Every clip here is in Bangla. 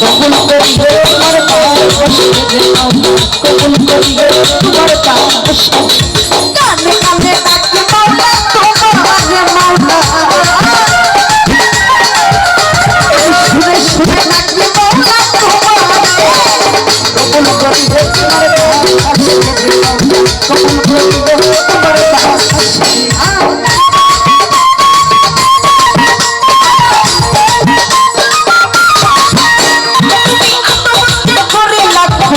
কবুল করিবে তোমার কবুল করিবে তোমার কানে কানে ডাকে মাওলা তোমার মাওলা। শুনে শুনে ডাকে মাওলা তোমার কবুল করিবে তোমার কবুল করিবে তোমার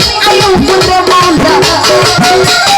I'm gonna